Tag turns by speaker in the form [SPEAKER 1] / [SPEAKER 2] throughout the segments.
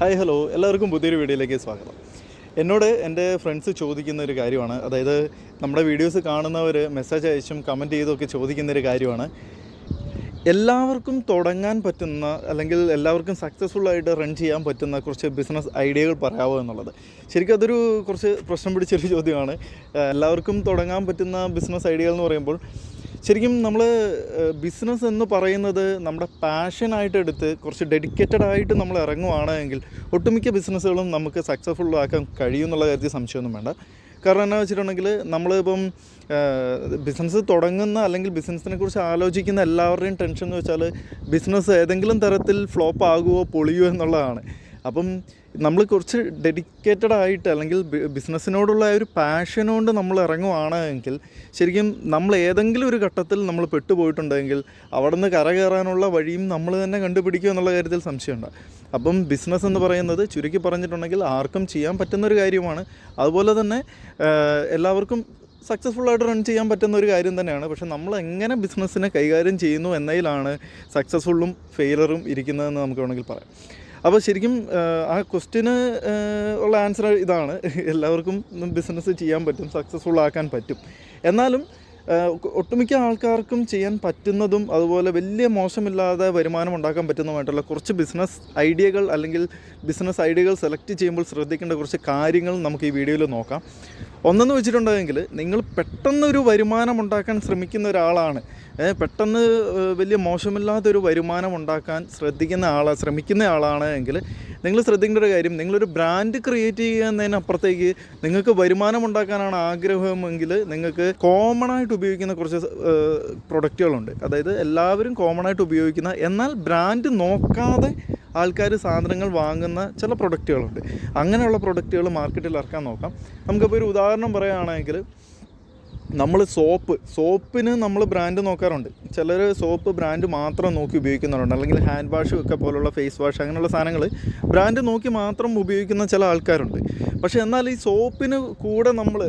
[SPEAKER 1] Hi hello എല്ലാവർക്കും പുതിയൊരു വീഡിയോയിലേക്ക് സ്വാഗതം. എന്നോട് എന്റെ ഫ്രണ്ട്സ് ചോദിക്കുന്ന ഒരു കാര്യമാണ്. അതായത് നമ്മുടെ വീഡിയോസ് കാണുന്നവർ മെസ്സേജ് അയച്ചും കമന്റ് ചെയ്തൊക്കെ ചോദിക്കുന്ന ഒരു കാര്യമാണ്. എല്ലാവർക്കും തുടങ്ങാൻ പറ്റുന്ന അല്ലെങ്കിൽ എല്ലാവർക്കും സക്സസ്ഫുള്ളായിട്ട് റൺ ചെയ്യാൻ പറ്റുന്ന കുറച്ച് ബിസിനസ് ഐഡിയകൾ പറയാമോ എന്നുള്ളത്. ശരിക്കും അതൊരു കുറച്ച് പ്രശ്നം പിടിച്ചൊരു ചോദ്യമാണ്. എല്ലാവർക്കും തുടങ്ങാൻ പറ്റുന്ന ബിസിനസ് ഐഡിയകൾ എന്ന് പറയുമ്പോൾ ശരിക്കും നമ്മൾ ബിസിനസ് എന്ന് പറയുന്നത് നമ്മുടെ പാഷനായിട്ട് എടുത്ത് കുറച്ച് ഡെഡിക്കേറ്റഡ് ആയിട്ട് നമ്മൾ ഇറങ്ങുവാണ് എങ്കിൽ ഒട്ടുമിക്ക ബിസിനസ്സുകളും നമുക്ക് സക്സസ്ഫുൾ ആക്കാൻ കഴിയും എന്നുള്ള കാര്യത്തിൽ സംശയമൊന്നും വേണ്ട. കാരണം എന്നാ വെച്ചിട്ടുണ്ടെങ്കിൽ നമ്മളിപ്പം ബിസിനസ് തുടങ്ങുന്ന അല്ലെങ്കിൽ ബിസിനസ്സിനെ കുറിച്ച് ആലോചിക്കുന്ന എല്ലാവരുടെയും ടെൻഷൻ എന്ന് വെച്ചാൽ ബിസിനസ് ഏതെങ്കിലും തരത്തിൽ ഫ്ലോപ്പ് ആകുമോ പൊളിയോ എന്നുള്ളതാണ്. അപ്പം നമ്മൾ കുറച്ച് ഡെഡിക്കേറ്റഡ് ആയിട്ട് അല്ലെങ്കിൽ ബിസിനസ്സിനോടുള്ള ഒരു പാഷനോണ്ട് നമ്മൾ ഇറങ്ങുവാണ് എങ്കിൽ ശരിക്കും നമ്മൾ ഏതെങ്കിലും ഒരു ഘട്ടത്തിൽ നമ്മൾ പെട്ടുപോയിട്ടുണ്ടെങ്കിൽ അവിടെ നിന്ന് കരകയറാനുള്ള വഴിയും നമ്മൾ തന്നെ കണ്ടുപിടിക്കുക എന്നുള്ള കാര്യത്തിൽ സംശയമുണ്ട്. അപ്പം ബിസിനസ് എന്ന് പറയുന്നത് ചുരുക്കി പറഞ്ഞിട്ടുണ്ടെങ്കിൽ ആർക്കും ചെയ്യാൻ പറ്റുന്ന ഒരു കാര്യമാണ്. അതുപോലെ തന്നെ എല്ലാവർക്കും സക്സസ്ഫുൾ ആയിട്ട് റൺ ചെയ്യാൻ പറ്റുന്ന ഒരു കാര്യം തന്നെയാണ്. പക്ഷെ നമ്മൾ എങ്ങനെ ബിസിനസ്സിനെ കൈകാര്യം ചെയ്യുന്നു എന്നതിലാണ് സക്സസ്ഫുള്ളും ഫെയിലറും ഇരിക്കുന്നതെന്ന് നമുക്ക് വേണമെങ്കിൽ പറയാം. അപ്പോൾ ശരിക്കും ആ ക്വസ്റ്റ്യന് ഉള്ള ആൻസർ ഇതാണ്. എല്ലാവർക്കും ബിസിനസ് ചെയ്യാൻ പറ്റും സക്സസ്ഫുൾ ആക്കാൻ പറ്റും. എന്നാലും ഒട്ടുമിക്ക ആൾക്കാർക്കും ചെയ്യാൻ പറ്റുന്നതും അതുപോലെ വലിയ മോശമില്ലാതെ വരുമാനം ഉണ്ടാക്കാൻ പറ്റുന്നതുമായിട്ടുള്ള കുറച്ച് ബിസിനസ് ഐഡിയകൾ അല്ലെങ്കിൽ ബിസിനസ് ഐഡിയകൾ സെലക്ട് ചെയ്യുമ്പോൾ ശ്രദ്ധിക്കേണ്ട കുറച്ച് കാര്യങ്ങൾ നമുക്ക് ഈ വീഡിയോയിൽ നോക്കാം. ഒന്നെന്ന് വെച്ചിട്ടുണ്ടെങ്കിൽ നിങ്ങൾ പെട്ടെന്നൊരു വരുമാനം ഉണ്ടാക്കാൻ ശ്രമിക്കുന്ന ഒരാളാണ്. പെട്ടെന്ന് വലിയ മോശമില്ലാത്തൊരു വരുമാനം ഉണ്ടാക്കാൻ ശ്രദ്ധിക്കുന്ന ആളാണ് ശ്രമിക്കുന്ന ആളാണ് എങ്കിൽ നിങ്ങൾ ശ്രദ്ധിക്കേണ്ട ഒരു കാര്യം നിങ്ങളൊരു ബ്രാൻഡ് ക്രിയേറ്റ് ചെയ്യുന്നതിനപ്പുറത്തേക്ക് നിങ്ങൾക്ക് വരുമാനം ഉണ്ടാക്കാനാണ് ആഗ്രഹമെങ്കിൽ നിങ്ങൾക്ക് കോമൺ ആയിട്ട് ഉപയോഗിക്കുന്ന കുറച്ച് പ്രൊഡക്റ്റുകളുണ്ട് അതായത് എല്ലാവരും കോമൺ ആയിട്ട് ഉപയോഗിക്കുന്ന എന്നാൽ ബ്രാൻഡ് നോക്കാതെ ആൾക്കാർ സാധനങ്ങൾ വാങ്ങുന്ന ചില പ്രൊഡക്റ്റുകളുണ്ട് അങ്ങനെയുള്ള പ്രൊഡക്റ്റുകൾ മാർക്കറ്റിൽ ഇറക്കാൻ നോക്കാം. നമുക്കിപ്പോൾ ഒരു ഉദാഹരണം പറയുകയാണെങ്കിൽ നമ്മൾ സോപ്പ് സോപ്പിന് നമ്മൾ ബ്രാൻഡ് നോക്കാറുണ്ട്. ചിലർ സോപ്പ് ബ്രാൻഡ് മാത്രം നോക്കി ഉപയോഗിക്കുന്നവരുണ്ട് അല്ലെങ്കിൽ ഹാൻഡ് വാഷ് ഒക്കെ പോലുള്ള ഫേസ് വാഷ് അങ്ങനെയുള്ള സാധനങ്ങൾ ബ്രാൻഡ് നോക്കി മാത്രം ഉപയോഗിക്കുന്ന ചില ആൾക്കാരുണ്ട്. പക്ഷേ എന്നാൽ ഈ സോപ്പിന് കൂടെ നമ്മൾ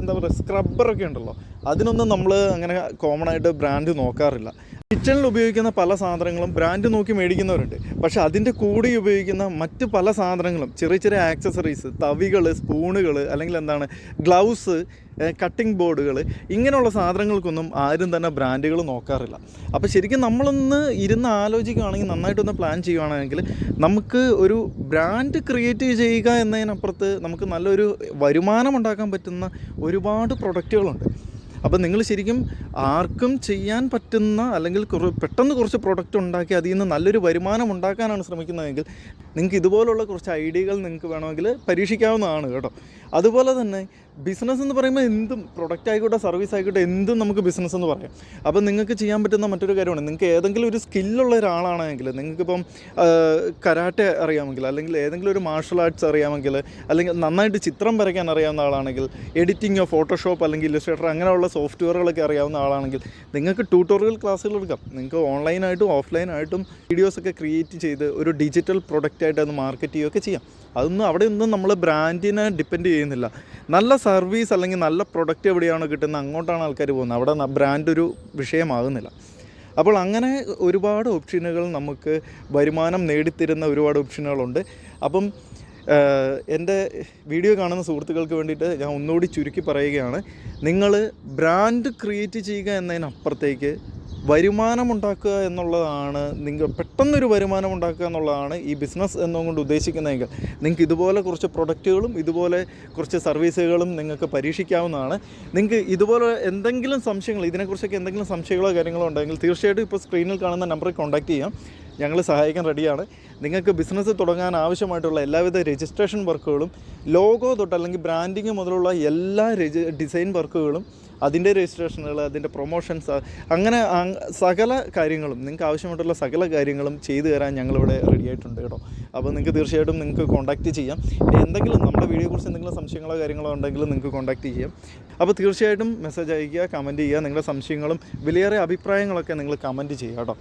[SPEAKER 1] എന്താ പറയുക സ്ക്രബ്ബറൊക്കെ ഉണ്ടല്ലോ. അതിനൊന്നും നമ്മൾ അങ്ങനെ കോമൺ ആയിട്ട് ബ്രാൻഡ് നോക്കാറില്ല. കിച്ചണിൽ ഉപയോഗിക്കുന്ന പല സാധനങ്ങളും ബ്രാൻഡ് നോക്കി മേടിക്കുന്നവരുണ്ട്. പക്ഷെ അതിന്റെ കൂടെ ഉപയോഗിക്കുന്ന മറ്റ് പല സാധനങ്ങളും ചെറിയ ചെറിയ ആക്സസറീസ് തവികൾ സ്പൂണുകൾ അല്ലെങ്കിൽ എന്താണ് ഗ്ലൗസ് കട്ടിംഗ് ബോർഡുകൾ ഇങ്ങനെയുള്ള സാധനങ്ങൾക്കൊന്നും ആരും തന്നെ ബ്രാൻഡുകൾ നോക്കാറില്ല. അപ്പോൾ ശരിക്കും നമ്മളൊന്ന് ഇരുന്ന് ആലോചിക്കുകയാണെങ്കിൽ നന്നായിട്ടൊന്ന് പ്ലാൻ ചെയ്യുകയാണെങ്കിൽ നമുക്ക് ഒരു ബ്രാൻഡ് ക്രിയേറ്റ് ചെയ്യുക എന്നതിനപ്പുറത്ത് നമുക്ക് നല്ലൊരു വരുമാനം ഉണ്ടാക്കാൻ പറ്റുന്ന ഒരുപാട് പ്രൊഡക്റ്റുകളുണ്ട് അപ്പോൾ നിങ്ങൾ ശരിക്കും ആർക്കും ചെയ്യാൻ പറ്റുന്ന അല്ലെങ്കിൽ പെട്ടെന്ന് കുറച്ച് പ്രൊഡക്റ്റ് ഉണ്ടാക്കി അതിൽ നിന്ന് നല്ലൊരു വരുമാനം ഉണ്ടാക്കാനാണ് ശ്രമിക്കുന്നതെങ്കിൽ നിങ്ങൾക്ക് ഇതുപോലുള്ള കുറച്ച് ഐഡിയകൾ നിങ്ങൾക്ക് വേണമെങ്കിൽ പരീക്ഷിക്കാവുന്നതാണ് കേട്ടോ. അതുപോലെ തന്നെ ബിസിനസ് എന്ന് പറയുമ്പോൾ എന്തും പ്രൊഡക്റ്റ് ആയിക്കോട്ടെ സർവീസ് ആയിക്കോട്ടെ എന്തും നമുക്ക് ബിസിനസ് എന്ന് പറയാം. അപ്പോൾ നിങ്ങൾക്ക് ചെയ്യാൻ പറ്റുന്ന മറ്റൊരു കാര്യമാണ്. നിങ്ങൾക്ക് ഏതെങ്കിലും ഒരു സ്കില്ലുള്ള ഒരാളാണെങ്കിൽ നിങ്ങൾക്കിപ്പം കരാട്ടെ അറിയാമെങ്കിൽ അല്ലെങ്കിൽ ഏതെങ്കിലും ഒരു മാർഷൽ ആർട്സ് അറിയാമെങ്കിൽ അല്ലെങ്കിൽ നന്നായിട്ട് ചിത്രം വരയ്ക്കാൻ അറിയാവുന്ന ആളാണെങ്കിൽ എഡിറ്റിങ്ങോ ഫോട്ടോഷോപ്പ് അല്ലെങ്കിൽ ഇല്ലസ്ട്രേറ്റർ അങ്ങനെയുള്ള സോഫ്റ്റ്വെയറുകളൊക്കെ അറിയാവുന്ന ആളാണെങ്കിൽ നിങ്ങൾക്ക് ട്യൂട്ടോറിയൽ ക്ലാസ്സുകൾ എടുക്കാം. നിങ്ങൾക്ക് ഓൺലൈനായിട്ടും ഓഫ്ലൈനായിട്ടും വീഡിയോസൊക്കെ ക്രിയേറ്റ് ചെയ്ത് ഒരു ഡിജിറ്റൽ പ്രൊഡക്റ്റായിട്ട് അത് മാർക്കറ്റ് ചെയ്യുകയൊക്കെ ചെയ്യാം. അതൊന്നും അവിടെ ഒന്നും നമ്മൾ ബ്രാൻഡിനെ ഡിപ്പെൻഡ് ചെയ്യുന്നില്ല. നല്ല സർവീസ് അല്ലെങ്കിൽ നല്ല പ്രൊഡക്റ്റ് എവിടെയാണ് കിട്ടുന്നത് അങ്ങോട്ടാണ് ആൾക്കാർ പോകുന്നത്. അവിടെ ബ്രാൻഡ് ഒരു വിഷയമാകുന്നില്ല. അപ്പോൾ അങ്ങനെ ഒരുപാട് ഓപ്ഷനുകൾ നമുക്ക് വരുമാനം നേടിത്തരുന്ന ഒരുപാട് ഓപ്ഷനുകളുണ്ട് അപ്പം എന്റെ വീഡിയോ കാണുന്ന സുഹൃത്തുക്കൾക്ക് വേണ്ടിയിട്ട് ഞാൻ ഒന്നുകൂടി ചുരുക്കി പറയുകയാണ്. നിങ്ങൾ ബ്രാൻഡ് ക്രിയേറ്റ് ചെയ്യുക എന്നതിനപ്പുറത്തേക്ക് വരുമാനം ഉണ്ടാക്കുക എന്നുള്ളതാണ് നിങ്ങൾ പെട്ടെന്നൊരു വരുമാനം ഉണ്ടാക്കുക എന്നുള്ളതാണ് ഈ ബിസിനസ് എന്നുകൊണ്ട് ഉദ്ദേശിക്കുന്നതെങ്കിൽ. നിങ്ങൾക്ക് ഇതുപോലെ കുറച്ച് പ്രൊഡക്റ്റുകളും ഇതുപോലെ കുറച്ച് സർവീസുകളും നിങ്ങൾക്ക് പരീക്ഷിക്കാവുന്നതാണ്. നിങ്ങൾക്ക് ഇതുപോലെ എന്തെങ്കിലും സംശയങ്ങൾ ഇതിനെക്കുറിച്ചൊക്കെ എന്തെങ്കിലും സംശയങ്ങളോ കാര്യങ്ങളോ ഉണ്ടെങ്കിൽ തീർച്ചയായിട്ടും ഇപ്പോൾ സ്ക്രീനിൽ കാണുന്ന നമ്പറിൽ കോൺടാക്റ്റ് ചെയ്യാം. ഞങ്ങൾ സഹായിക്കാൻ റെഡിയാണ് നിങ്ങൾക്ക് ബിസിനസ് തുടങ്ങാൻ ആവശ്യമായിട്ടുള്ള എല്ലാവിധ രജിസ്ട്രേഷൻ വർക്കുകളും ലോഗോ തൊട്ട് അല്ലെങ്കിൽ ബ്രാൻഡിങ് മുതലുള്ള എല്ലാ ഡിസൈൻ വർക്കുകളും അതിന്റെ രജിസ്ട്രേഷനുകൾ അതിന്റെ പ്രൊമോഷൻസ് അങ്ങനെ സകല കാര്യങ്ങളും നിങ്ങൾക്ക് ആവശ്യമായിട്ടുള്ള സകല കാര്യങ്ങളും ചെയ്തു തരാൻ ഞങ്ങളിവിടെ റെഡി ആയിട്ടുണ്ട് കേട്ടോ. അപ്പോൾ നിങ്ങൾക്ക് തീർച്ചയായിട്ടും നിങ്ങൾക്ക് കോൺടാക്റ്റ് ചെയ്യാം. എന്തെങ്കിലും നമ്മുടെ വീഡിയോയെക്കുറിച്ച് എന്തെങ്കിലും സംശയങ്ങളോ കാര്യങ്ങളോ ഉണ്ടെങ്കിൽ നിങ്ങൾക്ക് കോൺടാക്റ്റ് ചെയ്യാം. അപ്പോൾ തീർച്ചയായിട്ടും മെസ്സേജ് അയയ്ക്കുക കമന്റ് ചെയ്യുക. നിങ്ങളുടെ സംശയങ്ങളും വിലയേറെ അഭിപ്രായങ്ങളൊക്കെ നിങ്ങൾ കമന്റ് ചെയ്യുക കേട്ടോ.